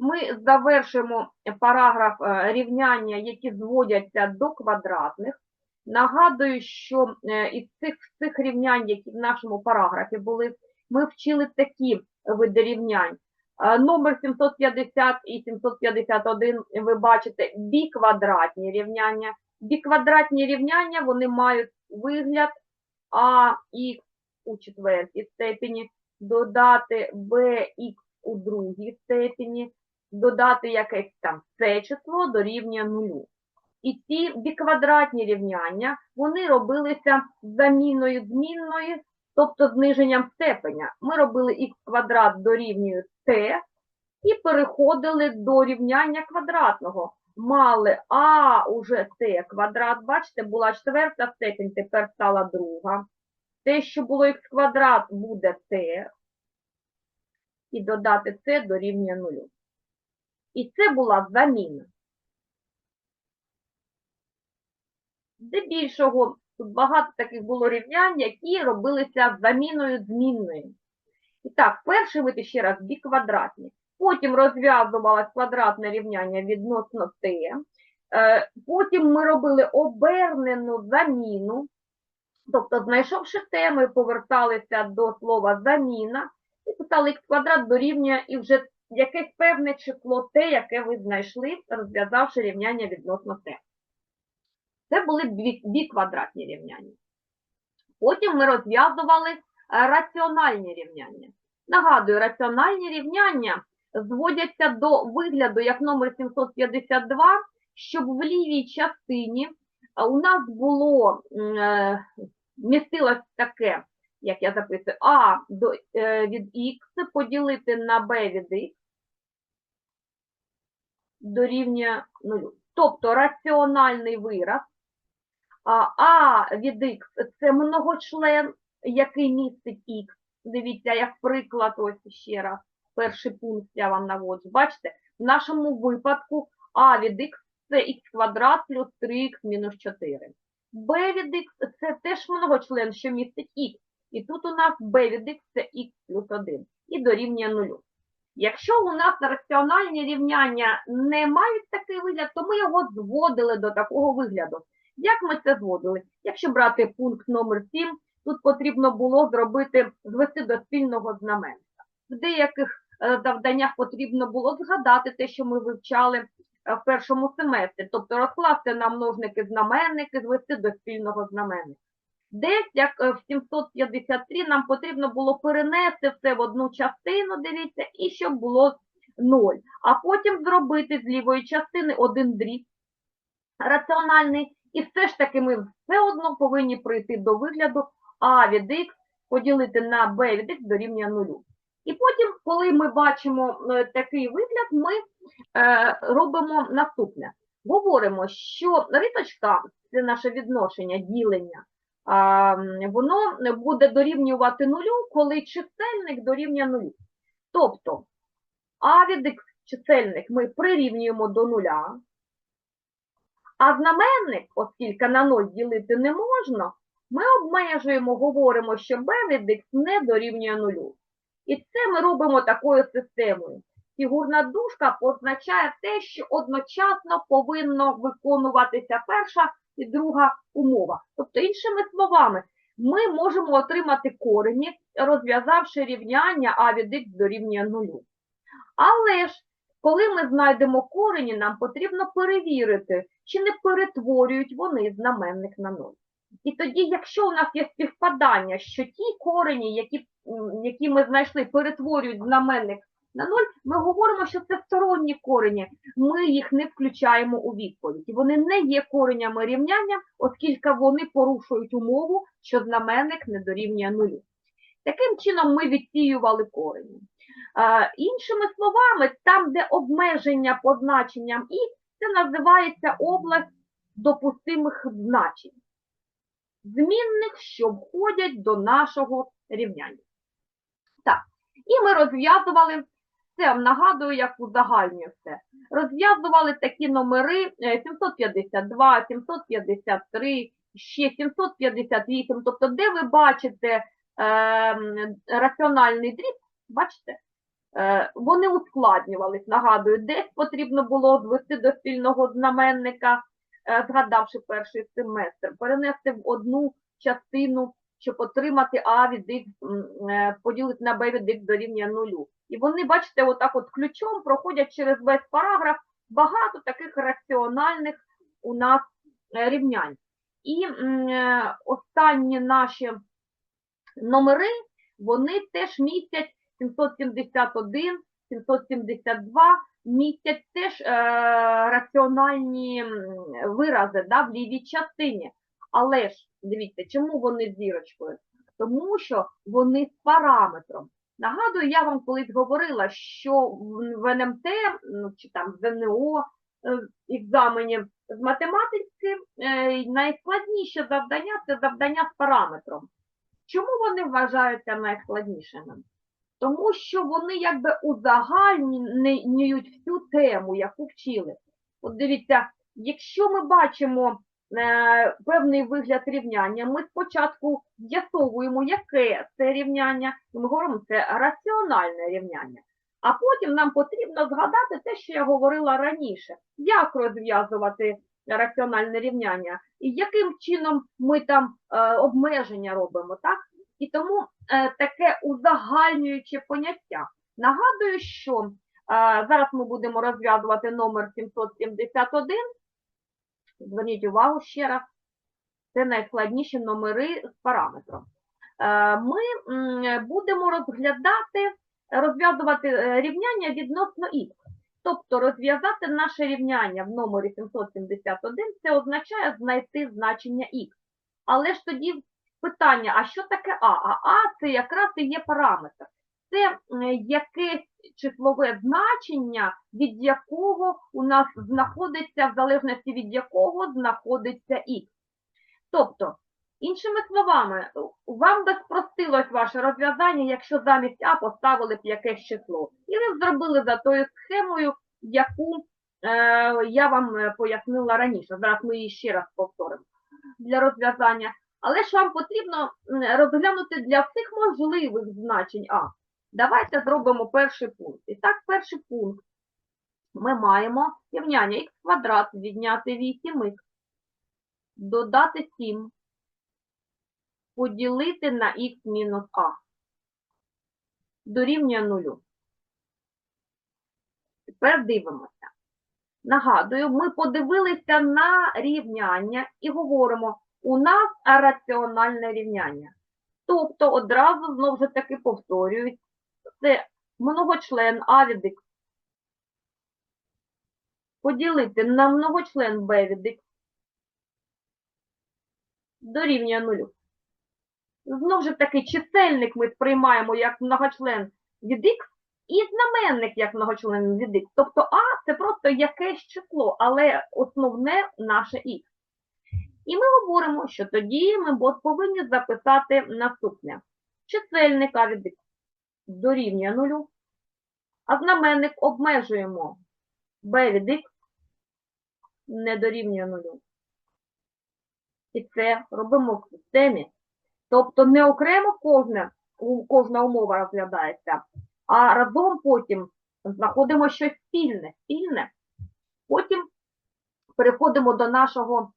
ми завершимо параграф е, рівняння, які зводяться до квадратних. Нагадую, що е, із цих, цих рівнянь, які в нашому параграфі були, ми вчили такі види рівнянь. Е, Номер 750 і 751 ви бачите біквадратні рівняння. Біквадратні рівняння вони мають вигляд АХ у четвертій степені, додати BX у другій степені, додати якесь там це число дорівнює нулю. І ці біквадратні рівняння, вони робилися заміною змінної, тобто зниженням степеня. Ми робили х квадрат дорівнює t і переходили до рівняння квадратного. Мали а уже t квадрат, бачите, була четверта степень, тепер стала друга. Те, що було х квадрат, буде t, і додати це дорівнює нулю. І це була заміна. Здебільшого тут багато таких було рівнянь, які робилися заміною змінною. І так, перший вид ще раз біквадратні. Потім розв'язувалось квадратне рівняння відносно t. Е, Потім ми робили обернену заміну. Тобто, знайшовши t, ми поверталися до слова заміна і писали х квадрат дорівнює і вже якесь певне число t, яке ви знайшли, розв'язавши рівняння відносно t. Це були дві, біквадратні рівняння. Потім ми розв'язували е, раціональні рівняння. Нагадую, раціональні рівняння зводяться до вигляду як номер 752, щоб в лівій частині е, у нас було е, містилось таке, як я записую, а від х поділити на b від х дорівнює 0. Тобто раціональний вираз а від х це многочлен, який містить х. Дивіться, як приклад, ось ще раз, перший пункт я вам наводжу. Бачите, в нашому випадку а від х це х квадрат плюс 3х мінус 4. b від х це теж многочлен, що містить х. І тут у нас b від х це х плюс 1 і дорівнює 0. Якщо у нас раціональні рівняння не мають такий вигляд, то ми його зводили до такого вигляду. Як ми це зводили? Якщо брати пункт номер 7, тут потрібно було зробити, звести до спільного знаменника. В деяких е, завданнях потрібно було згадати те, що ми вивчали е, в першому семестрі, тобто розкласти на множники знаменники, звести до спільного знаменника. Десь, як е, в 753, нам потрібно було перенести все в одну частину, дивіться, і щоб було 0. А потім зробити з лівої частини один дріб раціональний, і все ж таки ми все одно повинні прийти до вигляду а від х поділити на b від х дорівнює 0. І потім, коли ми бачимо е, такий вигляд, ми е, робимо наступне. Говоримо, що риточка, це наше відношення, ділення, воно буде дорівнювати нулю, коли чисельник дорівнює нулю. Тобто а від чисельник ми прирівнюємо до нуля, а знаменник, оскільки на 0 ділити не можна, ми обмежуємо, говоримо, що b не дорівнює нулю. І це ми робимо такою системою. Фігурна дужка позначає те, що одночасно повинно виконуватися перша і друга умова. Тобто, іншими словами, ми можемо отримати корені, розв'язавши рівняння а від х дорівнює нулю. Але ж, коли ми знайдемо корені, нам потрібно перевірити, чи не перетворюють вони знаменник на 0. І тоді, якщо у нас є співпадання, що ті корені, які, які ми знайшли, перетворюють знаменник на 0, ми говоримо, що це сторонні корені, ми їх не включаємо у відповідь. Вони не є коренями рівняння, оскільки вони порушують умову, що знаменник не дорівнює нулю. Таким чином ми відсіювали корені. Іншими словами, там, де обмеження позначенням і це називається область допустимих значень. Змінних, що входять до нашого рівняння. Так, і ми розв'язували, це я нагадую, як узагальнює все. Розв'язували такі номери е, 752, 753, ще 758, тобто, де ви бачите е, раціональний дріб, бачите, Е, Вони ускладнювались, нагадую, десь потрібно було звести до спільного знаменника, е, згадавши перший семестр, перенести в одну частину, щоб отримати А від Х, е, поділити на Б від Х дорівнює нулю. І вони, бачите, отак от ключом проходять через весь параграф багато таких раціональних у нас е, рівнянь. І е, останні наші номери, вони теж містять 771, 772, містять теж раціональні вирази да, в лівій частині. Але ж, дивіться, чому вони зірочкою? Тому що вони з параметром. Нагадую, я вам колись говорила, що в НМТ, ну, чи там в ЗНО, е, екзамені з математики е, найскладніше завдання це завдання з параметром. Чому вони вважаються найскладнішими? Тому що вони якби узагальнюють всю тему, яку вчили. От дивіться, якщо ми бачимо певний вигляд рівняння, ми спочатку з'ясовуємо, яке це рівняння, і ми говоримо, це раціональне рівняння. А потім нам потрібно згадати те, що я говорила раніше, як розв'язувати раціональне рівняння, і яким чином ми там е, обмеження робимо, так? І тому е, таке узагальнююче поняття. Нагадую, що е, зараз ми будемо розв'язувати номер 771. Зверніть увагу ще раз, це найскладніші номери з параметром. Е, ми будемо розглядати, розв'язувати е, рівняння відносно х. Тобто розв'язати наше рівняння в номері 771, це означає знайти значення х. Але ж тоді питання, а що таке А? А А це якраз і є параметр. Це якесь числове значення, від якого у нас знаходиться, в залежності від якого знаходиться х. Тобто, іншими словами, вам би спростилось ваше розв'язання, якщо замість А поставили б якесь число. І ви зробили за тою схемою, яку е, я вам е, пояснила раніше. Зараз ми її ще раз повторимо для розв'язання. Але ж вам потрібно розглянути для всіх можливих значень А. Давайте зробимо перший пункт. І так, перший пункт. Ми маємо рівняння х квадрат відняти 8х, додати 7, поділити на х мінус а. Дорівнює нулю. Тепер дивимося. Нагадую, ми подивилися на рівняння і говоримо, у нас раціональне рівняння. Тобто одразу знову ж таки повторюють, це многочлен а від х поділити на многочлен b від х дорівнює нулю. Знову ж таки, чисельник ми сприймаємо як многочлен від х і знаменник як многочлен від х. Тобто а це просто якесь число, але основне наше х. І ми говоримо, що тоді ми повинні записати наступне. Чисельник а від х дорівнює нулю, а знаменник обмежуємо b не дорівнює нулю. І це робимо в системі. Тобто не окремо кожна, кожна умова розглядається, а разом потім знаходимо щось спільне. спільне. Потім переходимо до нашого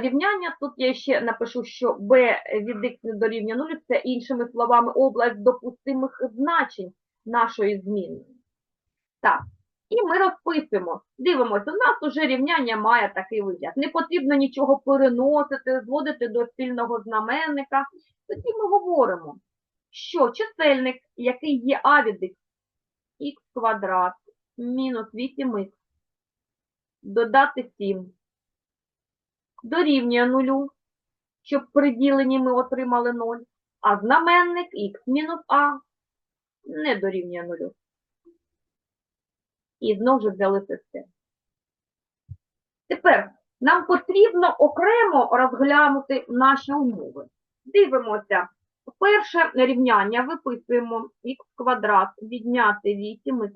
рівняння. Тут я ще напишу, що b від х не дорівнює нулю, це іншими словами область допустимих значень нашої змінної. Так, і ми розписуємо. Дивимося, у нас уже рівняння має такий вигляд. Не потрібно нічого переносити, зводити до спільного знаменника. Тоді ми говоримо, що чисельник, який є а від х, х квадрат мінус 8х, додати 7, дорівнює нулю, щоб при діленні ми отримали 0, а знаменник х мінус а не дорівнює нулю. І знову ж взяли систему. Тепер нам потрібно окремо розглянути наші умови. Дивимося. Перше рівняння виписуємо х квадрат відняти 8х,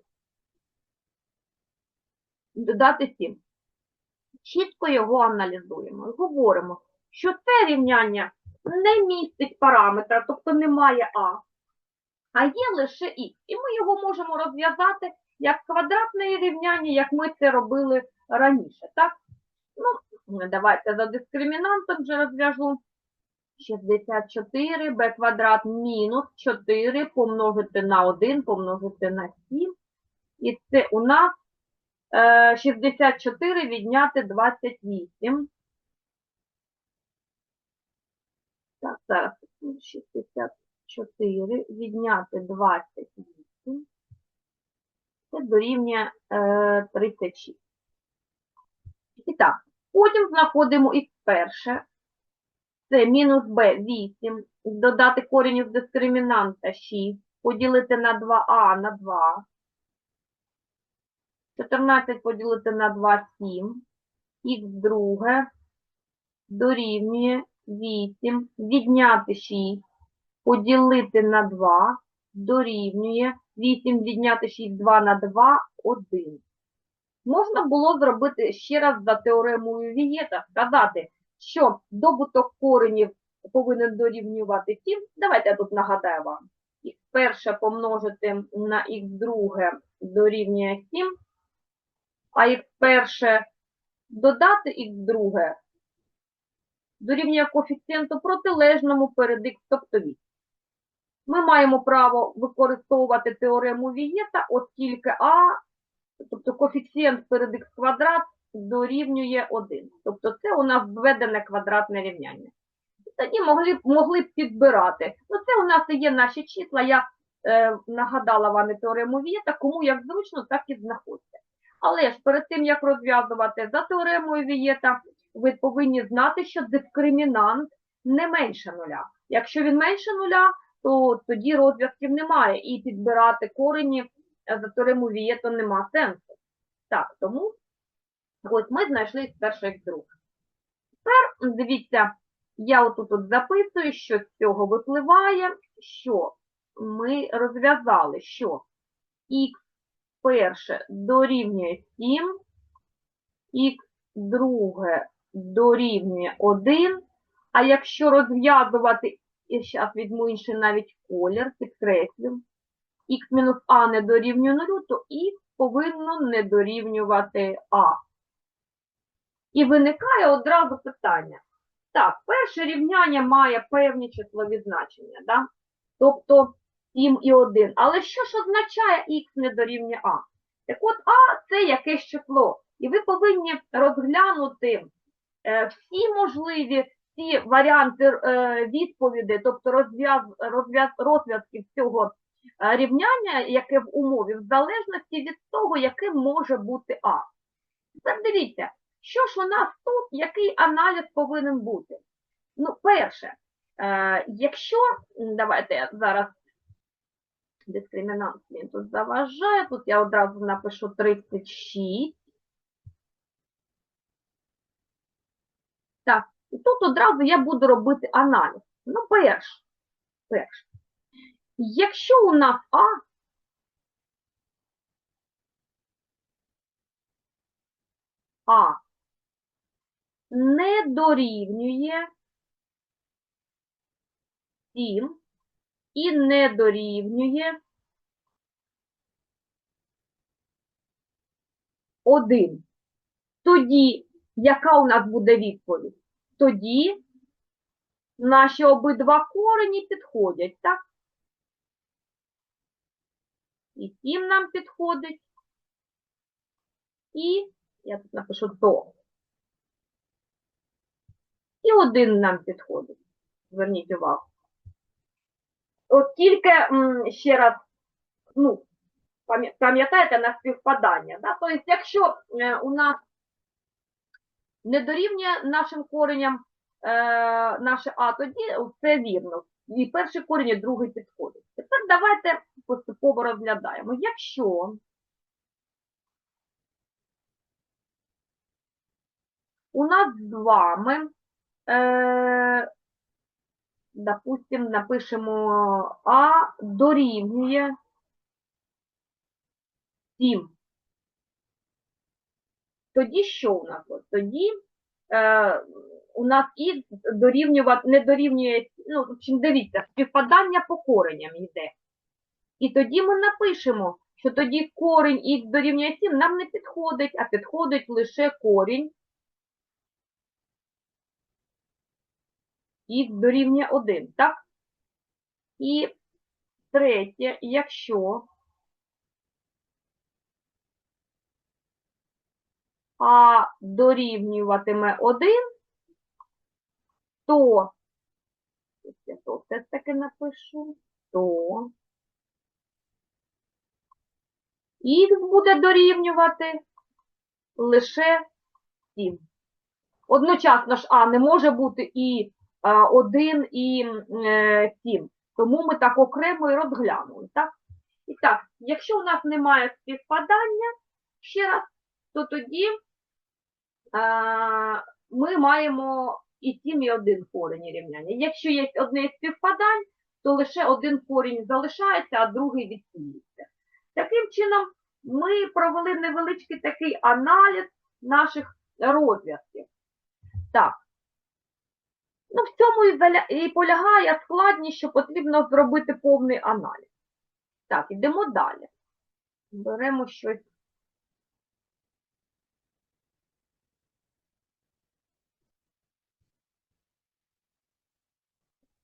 додати 7. Чітко його аналізуємо. Говоримо, що це рівняння не містить параметра, тобто немає а. а є лише х. І ми його можемо розв'язати як квадратне рівняння, як ми це робили раніше. Так? Ну, давайте за дискримінантом вже розв'яжу. 64 b квадрат мінус 4 помножити на 1 помножити на 7. І це у нас 64 відняти 28. Так, зараз 64 відняти 28. Це дорівнює е, 36. І так, потім знаходимо х перше. Це мінус b 8, додати корінь із дискримінанта 6, поділити на 2а на 2. 14 поділити на 2 – 7. Х друге дорівнює 8, відняти 6, поділити на 2, дорівнює 8, відняти 6, 2 на 2, 1. Можна було зробити ще раз за теоремою Вієта, сказати, що добуток коренів повинен дорівнювати 7. Давайте я тут нагадаю вам. Х перше помножити на х друге дорівнює 7, а х перше додати х друге дорівнює коефіцієнту протилежному перед х, тобто 8. Ми маємо право використовувати теорему Вієта, оскільки а, тобто коефіцієнт перед х квадрат дорівнює 1. Тобто це у нас зведене квадратне рівняння. І Тоді могли, б- могли б підбирати. Ну, це у нас і є наші числа. Я е, нагадала вам теорему Вієта, кому як зручно, так і знаходьте. Але ж перед тим, як розв'язувати за теоремою Вієта, ви повинні знати, що дискримінант не менше нуля. Якщо він менше нуля, то тоді розв'язків немає, і підбирати корені за теоремою Вієта нема сенсу. Так, тому ось ми знайшли з першого як друге. Тепер, дивіться, я отут от записую, що з цього випливає, що ми розв'язали, що х перше дорівнює 7, х друге дорівнює 1, а якщо розв'язувати, і зараз візьму інший навіть колір, підкреслю, х а не дорівнює 0, то х повинно не дорівнювати а. І виникає одразу питання. Так, перше рівняння має певні числові значення, да? тобто 7 і 1. Але що ж означає х не дорівнює а? Так от а це якесь число. І ви повинні розглянути е, всі можливі всі варіанти е, відповіді, тобто розв'яз, розв'яз, розв'язків цього е, рівняння, яке в умові, в залежності від того, яким може бути а. Тепер дивіться, що ж у нас тут, який аналіз повинен бути? Ну, перше, якщо, давайте я зараз дискримінант він тут заважає, тут я одразу напишу 36. Так, і тут одразу я буду робити аналіз. Ну, перше, перше. Якщо у нас А А не дорівнює 7 і не дорівнює 1. Тоді, яка у нас буде відповідь? Тоді наші обидва корені підходять, так? І 7 нам підходить. І, я тут напишу то. І один нам підходить. Зверніть увагу. От тільки ще раз, ну, пам'ятаєте на співпадання. Да? Тобто, якщо е, у нас не дорівнює нашим кореням е, наше А, тоді це вірно. І перший корінь, і другий підходить. Тепер давайте поступово розглядаємо. Якщо у нас з вами, е, допустим, напишемо А дорівнює 7. Тоді що у нас? Тоді е, у нас і дорівнювати, не дорівнює, ну, в общем, дивіться, співпадання по кореням йде. І тоді ми напишемо, що тоді корінь х дорівнює 7 нам не підходить, а підходить лише корінь х дорівнює 1, так? І третє, якщо а дорівнюватиме 1, то, я то все таки напишу, то х буде дорівнювати лише 7. Одночасно ж А не може бути і 1, і 7. Тому ми так окремо і розглянули. Так? І так, якщо у нас немає співпадання, ще раз, то тоді ми маємо і 7, і 1 корінь рівняння. Якщо є одне із співпадань, то лише один корінь залишається, а другий відсіється. Таким чином, ми провели невеличкий такий аналіз наших розв'язків. Так. Ну, в цьому і, полягає складність, що потрібно зробити повний аналіз. Так, йдемо далі. Беремо щось.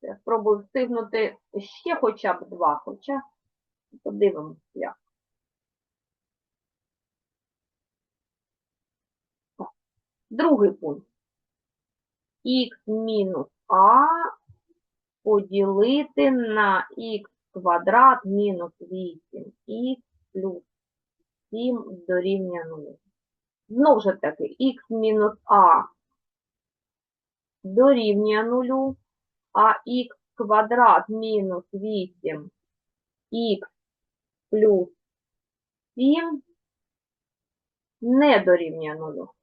Я спробую встигнути ще хоча б два, хоча подивимося, як. Другий пункт. Х мінус А поділити на х квадрат мінус 8х плюс 7 дорівнює 0. Знову ж таки, х мінус А дорівнює 0, а х квадрат мінус 8 х плюс 7 не дорівнює 0.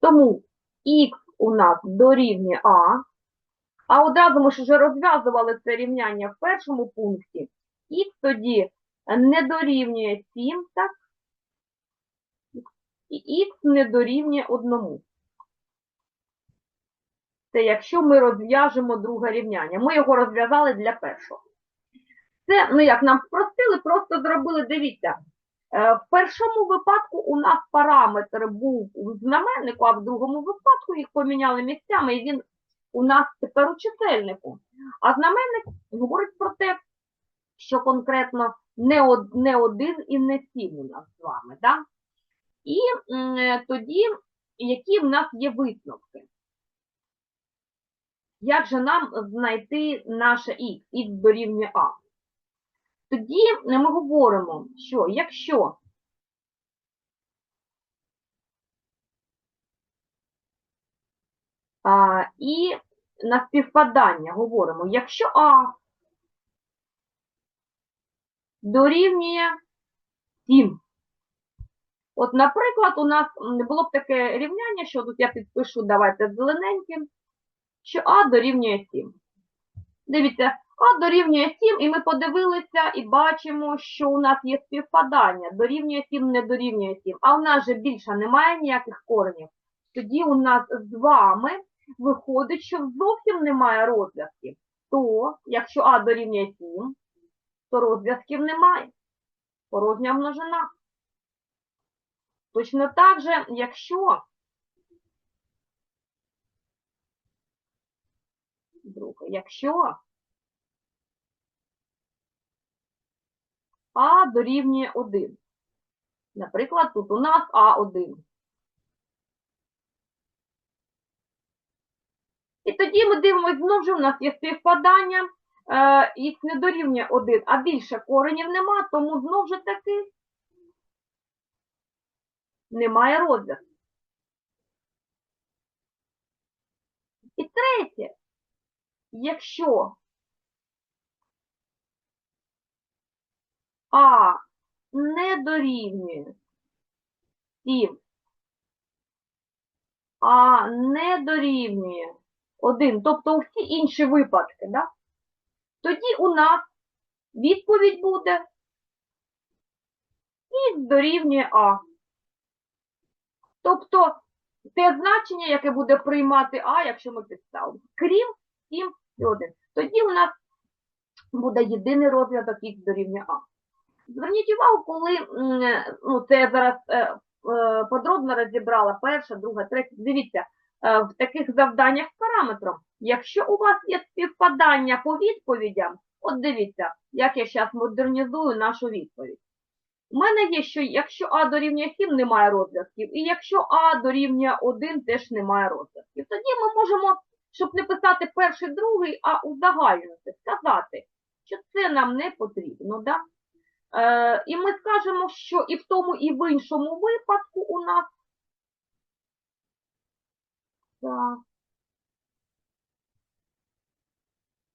Тому х у нас дорівнює А, а одразу ми ж вже розв'язували це рівняння в першому пункті. Х тоді не дорівнює 7, так? І х не дорівнює 1. Це якщо ми розв'яжемо друге рівняння. Ми його розв'язали для першого. Це, ну як нам спростили, просто зробили, дивіться, в першому випадку у нас параметр був у знаменнику, а в другому випадку їх поміняли місцями, і він у нас тепер у чисельнику. А знаменник говорить про те, що конкретно не, од, не один і не сім у нас з вами. Да? І е, тоді, які в нас є висновки? Як же нам знайти наше х, х дорівнює А? Тоді ми говоримо, що якщо а, і на співпадання говоримо, якщо А дорівнює 7. От, наприклад, у нас було б таке рівняння, що тут я підпишу, давайте зелененьким, що А дорівнює 7. Дивіться, А дорівнює 7, і ми подивилися і бачимо, що у нас є співпадання. Дорівнює 7, не дорівнює 7. А у нас же більше немає ніяких коренів. Тоді у нас з вами виходить, що зовсім немає розв'язків. То, якщо А дорівнює 7, то розв'язків немає. Порожня множина. Точно так же, якщо друге, якщо А дорівнює 1. Наприклад, тут у нас А1. І тоді ми дивимося, знову ж у нас є співпадання, е, їх не дорівнює 1, а більше коренів нема, тому знову ж таки немає розв'язку. І третє, якщо А не дорівнює 7, а не дорівнює 1, тобто всі інші випадки, да? тоді у нас відповідь буде х дорівнює А. Тобто те значення, яке буде приймати А, якщо ми підставимо, крім 7 і 1. Тоді у нас буде єдиний розв'язок х дорівнює А. Зверніть увагу, коли е, ну, це я зараз е, е, подробно розібрала перша, друга, третя. Дивіться, в таких завданнях параметром, якщо у вас є співпадання по відповідям, от дивіться, як я зараз модернізую нашу відповідь. У мене є, що якщо А дорівнює 7, немає розв'язків, і якщо А дорівнює 1, теж немає розв'язків. Тоді ми можемо, щоб не писати перший, другий, а узагальнити, сказати, що це нам не потрібно. Да? Е, і ми скажемо, що і в тому, і в іншому випадку у нас. Так.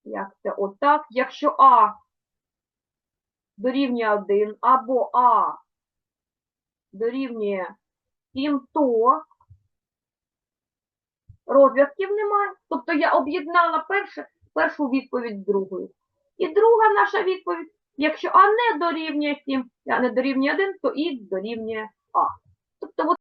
Як це? Отак. Якщо А дорівнює 1 або А дорівнює 7, то розв'язків немає. Тобто я об'єднала першу відповідь з другою. І друга наша відповідь, якщо А не дорівнює 7, а не дорівнює 1, то Х дорівнює А. Тобто от